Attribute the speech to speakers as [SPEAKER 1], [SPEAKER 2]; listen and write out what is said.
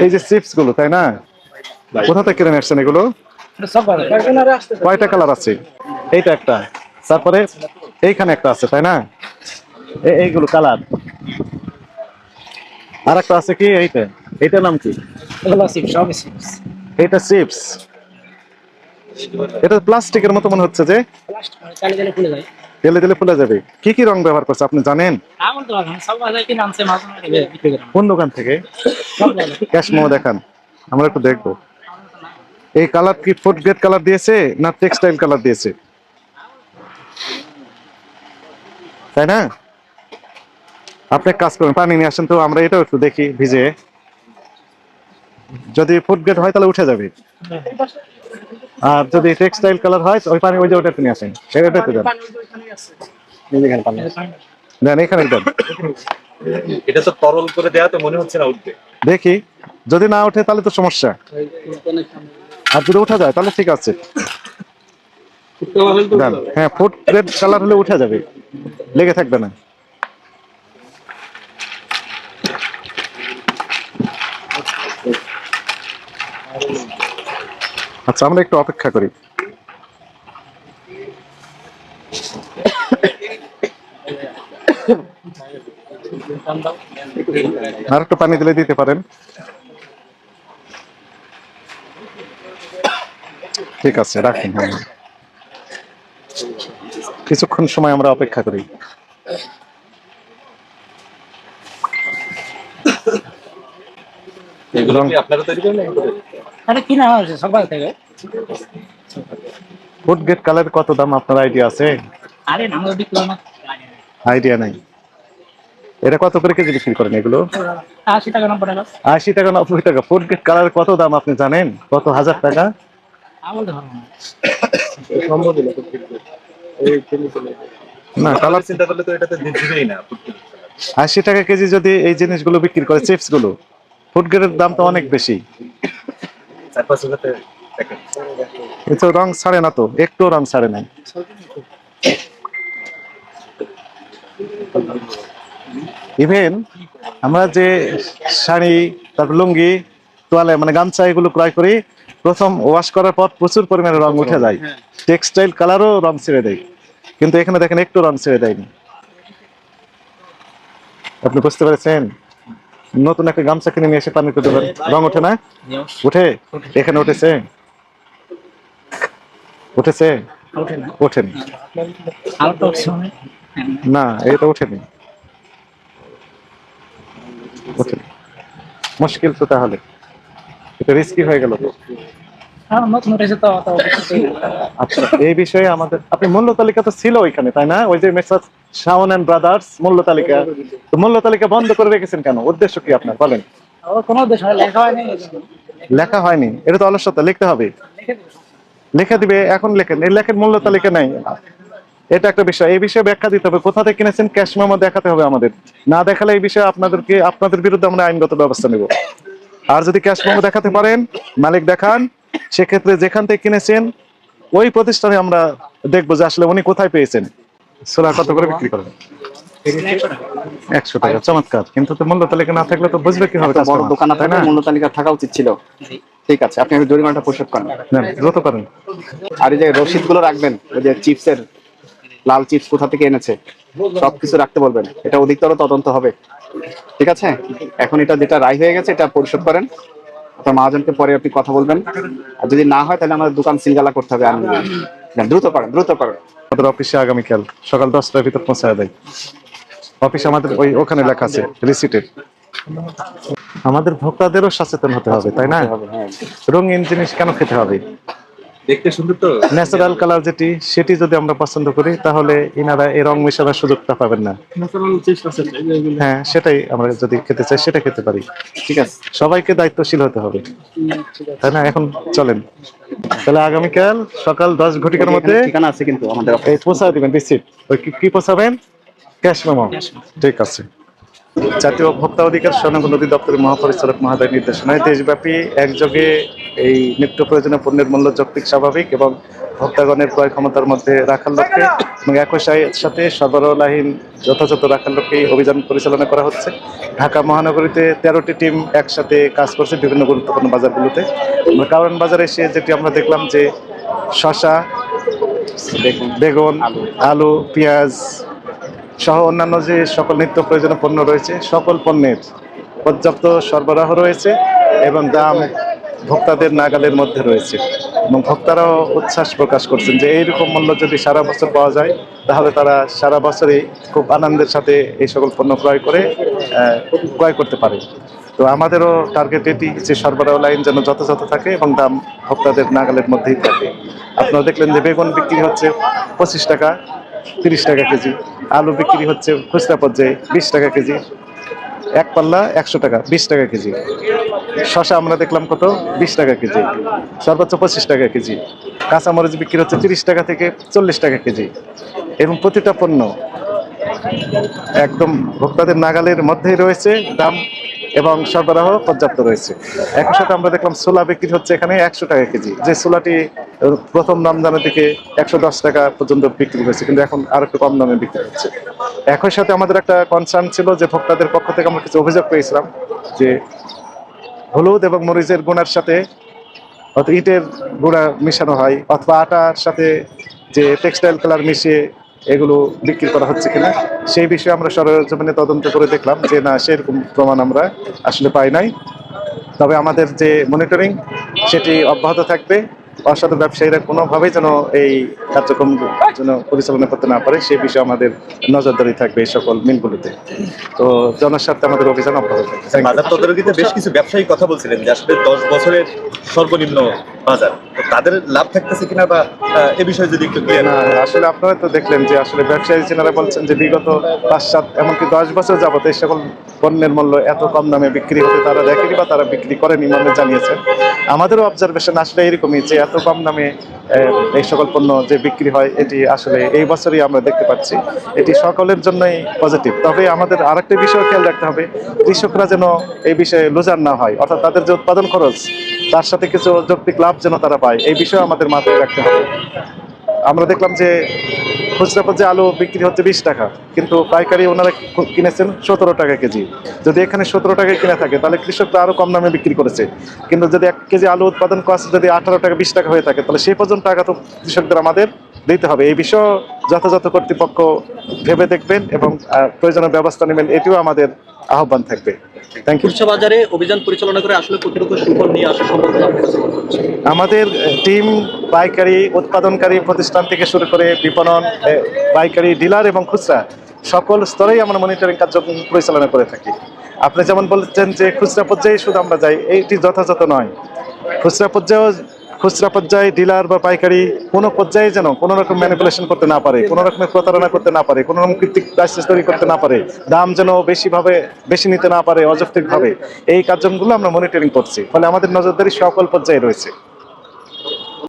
[SPEAKER 1] এই যে চিপসগুলো তাই না? কোথা থেকে কিনে আসছেন এগুলো? কয়টা কালার আছে? এইটা একটা। তারপরে এইখানে একটা আছে তাই না? এইগুলো কালার আর একটা আছে কি এইটা? এইটার নাম কি? এটা চিপস এটা প্লাস্টিকের মতো মনে হচ্ছে যে? তেলে তেলে ফুলে যাবে। কি কি রং ব্যবহার করছে আপনি জানেন? কোন দোকান থেকে? ক্যাশ মোমো দেখান আমরা একটু দেখব। এই কালার কি ফুড গ্রেড কালার দিয়েছে না টেক্সটাইল কালার দিয়েছে? তাই না? আপনি কাজ করুন পানি নিয়ে আসেন তো আমরা এটাও একটু দেখি ভিজে। যদি ফুড গ্রেড হয় তাহলে উঠে যাবে। আর যদি টেক্সটাইল কালার হয় ওই পানি ওই যে ওটা নিয়ে আসেন। সেটাতে দেন। দেন এখানে দেন।
[SPEAKER 2] এটা তো তরল করে দেওয়া তো মনে হচ্ছে না উঠবে।
[SPEAKER 1] দেখি যদি না ওঠে তাহলে তো সমস্যা। আর যদি উঠা যায় তাহলে ঠিক আছে। হ্যাঁ ফুড রেড কালার হলে উঠে যাবে। লেগে থাকবে না। আচ্ছা আমরা একটু অপেক্ষা করি। আর একটু পানি দিলে দিতে পারেন। ঠিক আছে, রাখেন। কিছুক্ষণ সময় আমরা অপেক্ষা করি।
[SPEAKER 2] এগুলো আপনারা তৈরি করেন?
[SPEAKER 3] এটা কিনা হয়েছে সকাল থেকে।
[SPEAKER 1] ফুড গেট কালার কত দাম? আপনার আইডিয়া আছে?
[SPEAKER 3] আরে নাম বিক্রি না।
[SPEAKER 1] আইডিয়া নাই। এটা কত করে কেজি বিক্রি করেন এগুলো?
[SPEAKER 3] আশি টাকা নব্বই টাকা।
[SPEAKER 1] আশি টাকা নব্বই টাকা। ফুড গেট কালার কত দাম আপনি জানেন? কত হাজার টাকা?
[SPEAKER 3] আমল ধরো না।
[SPEAKER 1] না কালার
[SPEAKER 2] চিন্তা করলে তো এটাতে দিবেই না
[SPEAKER 1] আশি টাকা কেজি যদি এই জিনিসগুলো বিক্রি করে চিপসগুলো ফুড গ্রেডের দাম তো অনেক বেশি। রং ছাড়ে না তো, একটু রং ছাড়ে নাই। ইভেন আমরা যে শাড়ি, তারপর লুঙ্গি, তোয়ালে মানে গামছা এগুলো ক্রয় করি, প্রথম ওয়াশ করার পর প্রচুর পরিমাণে রং উঠে যায়। টেক্সটাইল কালারও রং ছেড়ে দেয়। কিন্তু এখানে দেখেন একটু রং ছেড়ে দেয়নি। আপনি বুঝতে পেরেছেন? নতুন একটা গামছা কিনে নিয়ে এসে পানি করে দেবেন রং ওঠে না? উঠে? এখানে উঠেছে? উঠেছে? ওঠেনি। না এটা ওঠেনি। ওঠেনি। মুশকিল তো তাহলে। এটা রিস্কি হয়ে গেল তো।
[SPEAKER 3] অত
[SPEAKER 1] আচ্ছা এই বিষয়ে আমাদের আপনি মূল্য তালিকা তো ছিল ওইখানে তাই না? ওই যে মেসাজ শাওন এন্ড ব্রাদার্স মূল্য তালিকা। তো মূল্য তালিকা বন্ধ করে রেখেছেন কেন? উদ্দেশ্য কি আপনার? বলেন।
[SPEAKER 3] কোনো দেশ হয় লেখা হয়নি।
[SPEAKER 1] লেখা হয়নি। এটা তো অলসতা লিখতে হবে।
[SPEAKER 3] লেখা দিবে
[SPEAKER 1] এখন লেখেন। এই লেখের মূল্য তালিকা নাই। এটা একটা বিষয়। এই বিষয়ে ব্যাখ্যা দিতে হবে। কোথা থেকে কিনেছেন ক্যাশ মেমো দেখাতে হবে আমাদের। না দেখালে এই বিষয়ে আপনাদেরকে আপনাদের বিরুদ্ধে আমরা আইনগত ব্যবস্থা নেব। আর যদি ক্যাশ মেমো দেখাতে পারেন মালিক দেখান সেক্ষেত্রে যেখান থেকে কিনেছেন ওই প্রতিষ্ঠানে আমরা দেখব যে আসলে উনি কোথায় পেয়েছেন। সোলা কত করে বিক্রি করেন? একশো টাকা চমৎকার। কিন্তু মূল্য তালিকা না থাকলে তো বুঝবে কি হবে
[SPEAKER 4] বড় দোকান
[SPEAKER 1] তাই
[SPEAKER 4] আপনার
[SPEAKER 1] না?
[SPEAKER 4] মূল্য তালিকা থাকা উচিত ছিল। ঠিক আছে আপনি জরিমানাটা পরিশোধ করেন।
[SPEAKER 1] করেন।
[SPEAKER 4] আর এই যে রসিদগুলো রাখবেন ওই যে চিপসের লাল চিপস কোথা থেকে এনেছে সবকিছু রাখতে বলবেন। এটা অধিকতর তদন্ত হবে। ঠিক আছে? এখন এটা যেটা রায় হয়ে গেছে এটা পরিশোধ করেন। আপনার মহাজনকে পরে আপনি কথা বলবেন। আর যদি না হয় তাহলে আমাদের দোকান সিলগালা করতে হবে আমি দ্রুত করেন দ্রুত করেন।
[SPEAKER 1] আমাদের অফিসে আগামীকাল সকাল দশটার ভিতর পৌঁছায় দেয়। অফিস আমাদের ওই ওখানে লেখা আছে রিসিটের আমাদের ভোক্তাদেরও সচেতন হতে হবে তাই না? রঙিন জিনিস কেন খেতে হবে?
[SPEAKER 2] দেখতে সুন্দর তো।
[SPEAKER 1] ন্যাচারাল কালার যেটি সেটি যদি আমরা পছন্দ করি তাহলে ইনারা এই রং মেশানোর সুযোগটা পাবেন না। হ্যাঁ সেটাই আমরা যদি খেতে চাই সেটা খেতে পারি।
[SPEAKER 4] ঠিক আছে।
[SPEAKER 1] সবাইকে দায়িত্বশীল হতে হবে। তাই না? এখন চলেন। তাহলে আগামীকাল সকাল দশ ঘটিকার মধ্যে
[SPEAKER 4] এখানে ঠিকানা আছে কিন্তু আমাদের
[SPEAKER 1] এই পৌঁছায় দিবেন রিসিট ওই কি- কি পৌঁছাবেন? ক্যাশ মেমো ঠিক আছে। জাতীয় ভোক্তা অধিকার সনগ নদী দপ্তরের মহাপরিচালক মহোদয় নির্দেশনায় দেশব্যাপী একযোগে এই নিত্য প্রয়োজনীয় পণ্যের মূল্য যৌক্তিক, স্বাভাবিক এবং ভোক্তাগণের ক্রয় ক্ষমতার মধ্যে রাখার লক্ষ্যে এবং একই সাথে সরবরাহহীন যথাযথ রাখার লক্ষ্যে অভিযান পরিচালনা করা হচ্ছে। ঢাকা মহানগরীতে তেরোটি টিম একসাথে কাজ করছে বিভিন্ন গুরুত্বপূর্ণ বাজারগুলোতে। কারণ বাজারে এসে যেটি আমরা দেখলাম যে শশা বেগুন, আলু, পেঁয়াজ সহ অন্যান্য যে সকল নিত্য প্রয়োজনীয় পণ্য রয়েছে, সকল পণ্যের পর্যাপ্ত সরবরাহ রয়েছে এবং দাম ভোক্তাদের নাগালের মধ্যে রয়েছে। এবং ভোক্তারাও উচ্ছ্বাস প্রকাশ করছেন যে এইরকম মূল্য যদি সারা বছর পাওয়া যায়, তাহলে তারা সারা বছরই খুব আনন্দের সাথে এই সকল পণ্য ক্রয় করে ক্রয় করতে পারে। তো আমাদেরও টার্গেট এটি যে সরবরাহ লাইন যেন যথাযথ থাকে এবং দাম ভোক্তাদের নাগালের মধ্যেই থাকে। আপনারা দেখলেন যে বেগুন বিক্রি হচ্ছে পঁচিশ টাকা তিরিশ টাকা কেজি। আলু বিক্রি হচ্ছে খুচরা পর্যায়ে বিশ টাকা কেজি। এক পাল্লা একশো টাকা, বিশ টাকা কেজি। শশা আমরা দেখলাম কত? বিশ টাকা কেজি। সর্বোচ্চ পঁচিশ টাকা কেজি। কাঁচামরিচ বিক্রি হচ্ছে তিরিশ টাকা থেকে চল্লিশ টাকা কেজি। এবং প্রতিটা পণ্য একদম ভোক্তাদের নাগালের মধ্যেই রয়েছে। দাম এবং সরবরাহ পর্যাপ্ত রয়েছে। একই সাথে আমরা দেখলাম সোলা বিক্রি হচ্ছে এখানে একশো টাকা কেজি। যে সোলাটি প্রথম রমজানের দিকে একশো দশ টাকা পর্যন্ত বিক্রি হয়েছে, কিন্তু এখন আর একটু কম দামে বিক্রি হচ্ছে। একই সাথে আমাদের একটা কনসার্ন ছিল যে ভোক্তাদের পক্ষ থেকে আমরা কিছু অভিযোগ পেয়েছিলাম যে হলুদ এবং মরিচের গুণার সাথে অথবা ইটের গুঁড়া মেশানো হয়, অথবা আটার সাথে যে টেক্সটাইল কালার মিশিয়ে এগুলো বিক্রি করা হচ্ছে কিনা, সেই বিষয়ে আমরা সরজমিনে তদন্ত করে দেখলাম যে না, সেরকম প্রমাণ আমরা আসলে পাই নাই। তবে আমাদের যে মনিটরিং সেটি অব্যাহত থাকবে। অসাধু ব্যবসায়ীরা কোনোভাবেই যেন এই কার্যক্রম যেন পরিচালনা করতে না পারে সেই বিষয়ে আমাদের নজরদারি থাকবে এই সকল মিলগুলোতে। তো জনস্বার্থে আমাদের অভিযান অব্যাহত থাকবে।
[SPEAKER 2] তদারকিতে বেশ কিছু ব্যবসায়ী কথা বলছিলেন যে আসলে দশ বছরের সর্বনিম্ন বাজার তাদের লাভ থাকতেছে কিনা বা এ বিষয়ে যদি একটু
[SPEAKER 1] আসলে আপনারা তো দেখলেন যে আসলে ব্যবসায়ী যেনারা বলছেন যে বিগত পাঁচ সাত, এমনকি দশ বছর যাবত এই সকল পণ্যের মূল্য এত কম দামে বিক্রি হতে তারা দেখেনি বা তারা বিক্রি করেনি মর্মে জানিয়েছেন আমাদেরও অবজারভেশন আসলে এরকমই যে এত কম দামে এই সকল পণ্য যে বিক্রি হয়, এটি আসলে এই বছরই আমরা দেখতে পাচ্ছি। এটি সকলের জন্যই পজিটিভ তবে আমাদের আরেকটা বিষয় খেয়াল রাখতে হবে, কৃষকরা যেন এই বিষয়ে লুজার না হয়। অর্থাৎ তাদের যে উৎপাদন খরচ তার সাথে কিছু যৌক্তিক লাভ যেন তারা পায়, এই বিষয়ে আমাদের মাথায় রাখতে হবে। আমরা দেখলাম যে খুচরা পর্যায়ে আলু বিক্রি হচ্ছে বিশ টাকা, কিন্তু পাইকারি ওনারা কিনেছেন সতেরো টাকা কেজি। যদি এখানে সতেরো টাকায় কিনে থাকে, তাহলে কৃষকরা আরও কম দামে বিক্রি করেছে। কিন্তু যদি এক কেজি আলু উৎপাদন কষ্ট যদি আঠারো টাকা, বিশ টাকা হয়ে থাকে, তাহলে সেই পর্যন্ত টাকা তো কৃষকদের আমাদের দিতে হবে। এই বিষয়ে যথাযথ কর্তৃপক্ষ ভেবে দেখবেন এবং প্রয়োজনীয় ব্যবস্থা নেবেন, এটিও আমাদের আহ্বান থাকবে। থ্যাংক ইউ
[SPEAKER 5] বাজারে অভিযান পরিচালনা করে আসলে কতটুকু সুফল নিয়ে আসা সম্ভব?
[SPEAKER 1] আমাদের টিম পাইকারি উৎপাদনকারী প্রতিষ্ঠান থেকে শুরু করে বিপণন পাইকারি ডিলার এবং খুচরা সকল স্তরেই আমরা মনিটরিং কার্যক্রম পরিচালনা করে থাকি। আপনি যেমন বলছেন যে খুচরা পর্যায়ে শুধু আমরা যাই এইটি যথাযথ নয়। খুচরা পর্যায়েও খুচরা পর্যায়ে ডিলার বা পাইকারি কোনো পর্যায়ে যেন কোনো রকম ম্যানিপুলেশন করতে না পারে, কোনো রকমের প্রতারণা করতে না পারে, কোনো রকম কৃত্রিক প্রাইসেস তৈরি করতে না পারে, দাম যেন বেশিভাবে, বেশি নিতে না পারে, অযৌক্তিকভাবে। এই কার্যক্রমগুলো আমরা মনিটরিং করছি, ফলে আমাদের নজরদারি সকল পর্যায়ে রয়েছে।